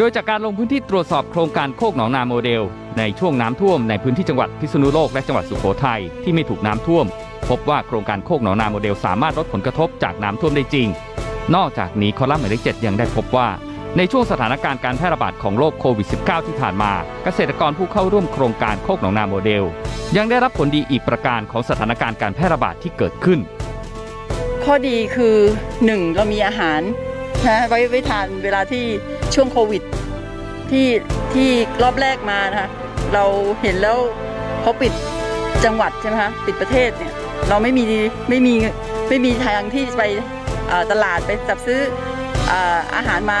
โดยจากการลงพื้นที่ตรวจสอบโครงการโคกหนองนาโมเดล ในช่วงน้ำท่วมในพื้นที่จังหวัดพิษณุโลกและจังหวัดสุโขทัยที่ไม่ถูกน้ำท่วม พบว่าโครงการโคกหนองนาโมเดลสามารถลดผลกระทบจากน้ำท่วมได้จริง นอกจากนี้คอลัมน์หมายเลขเจ็ดยังได้พบว่า ในช่วงสถานการณ์การแพร่ระบาดของโรคโควิด -19 ที่ผ่านมา เกษตรกรผู้เข้าร่วมโครงการโคกหนองนาโมเดล ยังได้รับผลดีอีกประการของสถานการณ์การแพร่ระบาดที่เกิดขึ้น ข้อดีคือหนึ่งเรามีอาหาร นะไว้ไว้ทานเวลาที่ช่วงโควิด ที่ที่รอบแรกมานะคะเราเห็นแล้วเขาปิดจังหวัดใช่ไหมคะปิดประเทศเนี่ยเราไม่มีไม่มีไม่มีทางที่ไปตลาดไปจับซื้อออาหารมา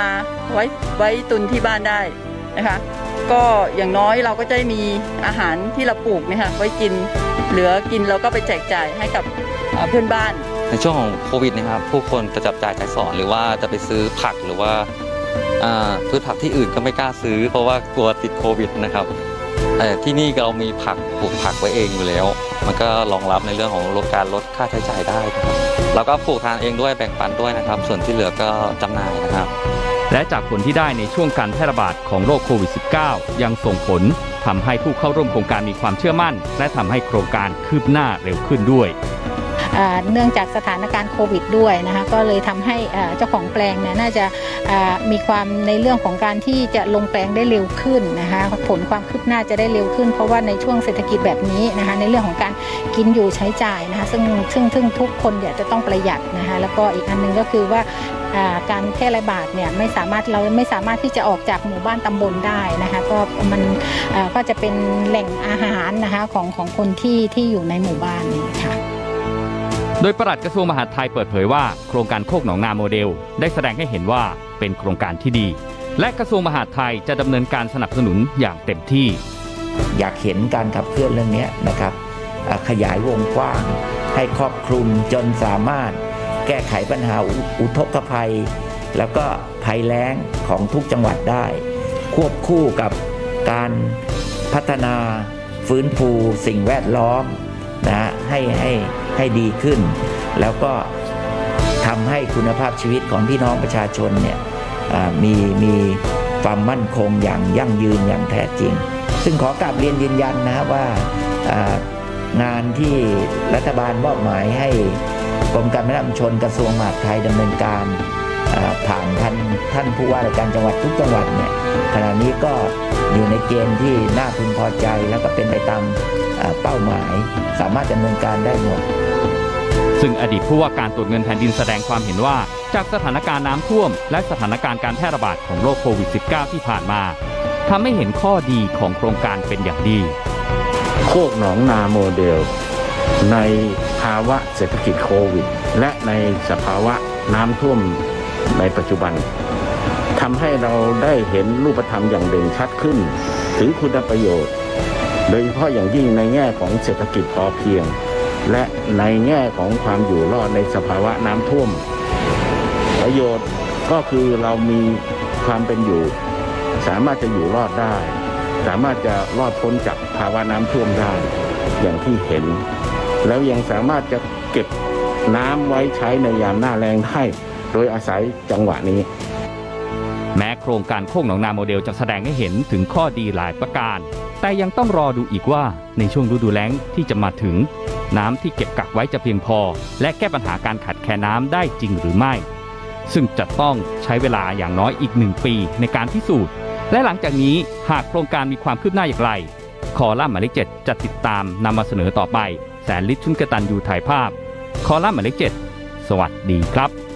ไว้ไว้ตุนที่บ้านได้นะคะ ก็อย่างน้อยเราก็จะมีอาหารที่เราปลูกนะคะไว้กินเหลือกินเราก็ไปแจกจ่ายให้กับเพื่อนบ้าน ในช่วงของโควิดนะครับ ผู้คนจะจับจ่ายใช้สอยหรือว่าจะไปซื้อผักหรือว่าพืชผักที่อื่นก็ไม่กล้าซื้อ เพราะว่ากลัวติดโควิดนะครับที่นี่เรามีผักปลูกผักไว้เองอยู่แล้ว มันก็รองรับในเรื่องของลดการลดค่าใช้จ่ายได้นะครับแล้วก็ปลูกทานเองด้วยแบ่งปันด้วยนะครับ ส่วนที่เหลือก็จำหน่ายนะครับ และจากผลที่ได้ในช่วงการแพร่ระบาดของโรคโควิด -19 ยังส่งผลทำให้ผู้เข้าร่วมโครงการมีความเชื่อมั่น และทำให้โครงการคืบหน้าเร็วขึ้นด้วย เนื่องจากสถานการณ์โควิดด้วยนะคะก็เลยทำให้เจ้าของแปลงเนี่ยน่าจะมีความในเรื่องของการที่จะลงแปลงได้เร็วขึ้นนะคะผลความคืบหน้าจะได้เร็วขึ้น เพราะว่าในช่วงเศรษฐกิจแบบนี้นะคะในเรื่องของการกินอยู่ใช้จ่ายนะคะซึ่งซึ่งซึ่งทุกคนอยากจะต้องประหยัดนะคะแล้วก็อีกอันหนึงก็คือว่าการแพร่ระบาดเนี่ยไม่สามารถเราไม่สามารถที่จะออกจากหมู่บ้านตำบลได้นะคะก็มันก็จะเป็นแหล่งอาหารนะคะของของคนที่ที่อยู่ในหมู่บ้านนี้ค่ะ โดยปลัดกระทรวงมหาดไทยเปิดเผยว่าโครงการโคกหนองนาโมเดล ได้แสดงให้เห็นว่าเป็นโครงการที่ดี และกระทรวงมหาดไทยจะดำเนินการสนับสนุนอย่างเต็มที่ อยากเห็นการขับเคลื่อนเรื่องนี้นะครับ ขยายวงกว้างให้ครอบคลุมจนสามารถแก้ไขปัญหาอุอทกภัย แล้วก็ภัยแล้งของทุกจังหวัดได้ ควบคู่กับการพัฒนาฟื้นฟูสิ่งแวดล้อมนะฮะให้ให้ ให้ดีขึ้น แล้วก็ทำให้คุณภาพชีวิตของพี่น้องประชาชนเนี่ยมีมีความมั่นคงอย่างยั่งยืนอย่างแท้จริง ซึ่งขอกลับเรียนยืนยันนะครับว่างานที่รัฐบาลมอบหมายให้กรมการพัฒนาชุมชนกระทรวงมหาดไทยดำเนินการผ่านท่านท่านผู้ว่าราชการจังหวัดทุกจังหวัดเนี่ยขณะนี้ก็อยู่ในเกณฑ์ที่น่าพึงพอใจแล้วก็เป็นไปตามเป้าหมาย สามารถดำเนินการได้หมด ซึ่งอดีตผู้ว่าการตรวจเงินแผ่นดินแสดงความเห็นว่า จากสถานการณ์น้ำท่วม และสถานการณ์การแพร่ระบาดของโรคโควิด -19 ที่ผ่านมาทำให้เห็นข้อดีของโครงการเป็นอย่างดี โคกหนองนาโมเดล ในภาวะเศรษฐกิจโควิด และในสภาวะน้ำท่วมในปัจจุบันทำให้เราได้เห็นรูปธรรมอย่างเด่นชัดขึ้น ถึงคุณประโยชน์ โดยเฉพาะอย่างยิ่งในแง่ของเศรษฐกิจพอเพียง และในแง่ของความอยู่รอดในสภาวะน้ำท่วม ประโยชน์ก็คือเรามีความเป็นอยู่ สามารถจะอยู่รอดได้ สามารถจะรอดพ้นจากภาวะน้ำท่วมได้อย่างที่เห็น แล้วยังสามารถจะเก็บน้ำไว้ใช้ในยามหน้าแรงได้โดยอาศัยจังหวะนี้ ครงการโคกหนองนาโมเดลจะแสดงให้เห็นถึงข้อดีหลายประการ แต่ยังต้องรอดูอีกว่าในช่วงฤดูแล้งที่จะมาถึง น้ำที่เก็บกักไว้จะเพียงพอ และแก้ปัญหาการขาดแคลนน้ำได้จริงหรือไม่ ซึ่งจะต้องใช้เวลาอย่างน้อยอีกหนึ่งปีในการพิสูจน์ และหลังจากนี้หากโครงการมีความคืบหน้าอย่างไร คอลัมน์หมายเลขเจ็ดจะติดตามนำมาเสนอต่อไป แสนลิตรชุนกตันยูถ่ายภาพ คอลัมน์หมายเลขเจ็ดสวัสดีครับ